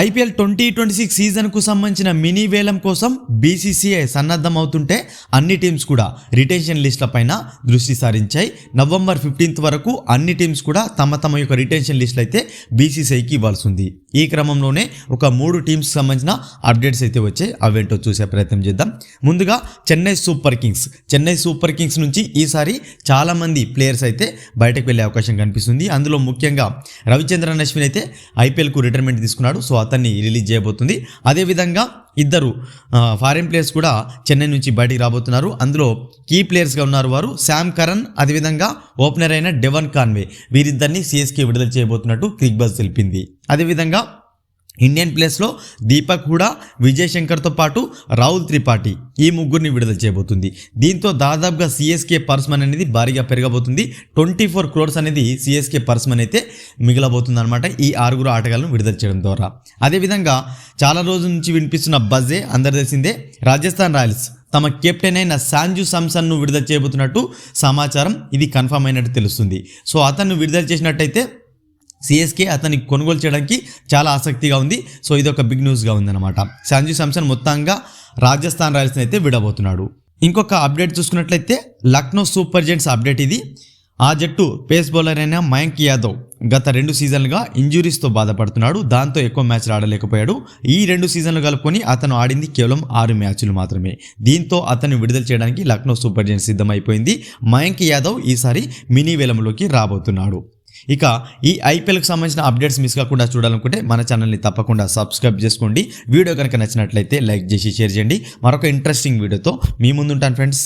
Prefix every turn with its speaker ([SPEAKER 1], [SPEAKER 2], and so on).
[SPEAKER 1] IPL twenty twenty six సీజన్కు సంబంధించిన mini వేలం కోసం బీసీసీఐ సన్నద్ధం అవుతుంటే అన్ని టీమ్స్ కూడా రిటెన్షన్ లిస్టుల పైన దృష్టి సారించాయి. నవంబర్ ఫిఫ్టీన్త్ వరకు అన్ని టీమ్స్ కూడా తమ తమ యొక్క రిటెన్షన్ లిస్టులు అయితే బీసీసీఐకి ఇవ్వాల్సి ఉంది ఈ క్రమంలోనే ఒక మూడు టీమ్స్కి సంబంధించిన అప్డేట్స్ అయితే వచ్చాయి. అవేంటో చూసే ప్రయత్నం చేద్దాం. ముందుగా Chennai Super Kings. Chennai Super Kings నుంచి ఈసారి చాలామంది ప్లేయర్స్ అయితే బయటకు వెళ్ళే అవకాశం కనిపిస్తుంది. అందులో ముఖ్యంగా రవిచంద్రన్ అశ్విన్ అయితే ఐపీఎల్కు రిటైర్మెంట్ తీసుకున్నాడు. సో అతన్ని రిలీజ్ చేయబోతుంది. అదేవిధంగా ఇద్దరు ఫారిన్ ప్లేయర్స్ కూడా చెన్నై నుంచి బయటికి రాబోతున్నారు. అందులో కీ ప్లేయర్స్గా ఉన్నారు వారు శామ్ కరణ్ అదేవిధంగా ఓపెనర్ అయిన డెవన్ కాన్వే వీరిద్దరిని సిఎస్కే విడుదల చేయబోతున్నట్టు క్రిక్ బజ్ తెలిపింది. అదేవిధంగా ఇండియన్ ప్లేస్లో దీపక్ హుడా విజయ్ శంకర్తో పాటు రాహుల్ త్రిపాఠి ఈ ముగ్గురిని విడుదల చేయబోతుంది. దీంతో దాదాపుగా సిఎస్కే పర్స్మన్ అనేది భారీగా పెరగబోతుంది. ట్వంటీ ఫోర్ క్రోర్స్ అనేది సిఎస్కే పర్స్మన్ అయితే మిగలబోతుంది అనమాట ఈ ఆరుగురు ఆటగాళ్ళను విడుదల చేయడం ద్వారా. అదేవిధంగా చాలా రోజుల నుంచి వినిపిస్తున్న బజే అందరు తెలిసిందే రాజస్థాన్ రాయల్స్ తమ కెప్టెన్ అయిన సాంజు సామ్సన్ను విడుదల చేయబోతున్నట్టు సమాచారం ఇది కన్ఫర్మ్ అయినట్టు తెలుస్తుంది. సో అతన్ని విడుదల చేసినట్టయితే సిఎస్కే అతన్ని కొనుగోలు చేయడానికి చాలా ఆసక్తిగా ఉంది. సో ఇది ఒక బిగ్ న్యూస్గా ఉందన్నమాట. సంజు శాంసన్ మొత్తంగా రాజస్థాన్ రాయల్స్ని అయితే విడబోతున్నాడు. ఇంకొక అప్డేట్ చూసుకున్నట్లయితే లక్నో సూపర్ జెంట్స్ అప్డేట్ ఇది. ఆ జట్టు పేస్ బౌలర్ అయిన మయాంక్ యాదవ్ గత రెండు సీజన్లుగా ఇంజురీస్తో బాధపడుతున్నాడు. దాంతో ఎక్కువ మ్యాచ్లు ఆడలేకపోయాడు. ఈ రెండు సీజన్లు కలుపుకొని అతను ఆడింది కేవలం ఆరు మ్యాచ్లు మాత్రమే. దీంతో అతన్ని విడుదల చేయడానికి లక్నో సూపర్ జెంట్స్ సిద్ధమైపోయింది. మయాంక్ యాదవ్ ఈసారి మినీ వేలంలోకి రాబోతున్నాడు. ఇక ఈ ఐపీఎల్కి సంబంధించిన అప్డేట్స్ మిస్ కాకుండా చూడాలనుకుంటే మన ఛానల్ని తప్పకుండా సబ్స్క్రైబ్ చేసుకోండి. వీడియో కనుక నచ్చినట్లయితే లైక్ చేసి షేర్ చేయండి. మరొక ఇంట్రెస్టింగ్ వీడియోతో మీ ముందుంటాను ఫ్రెండ్స్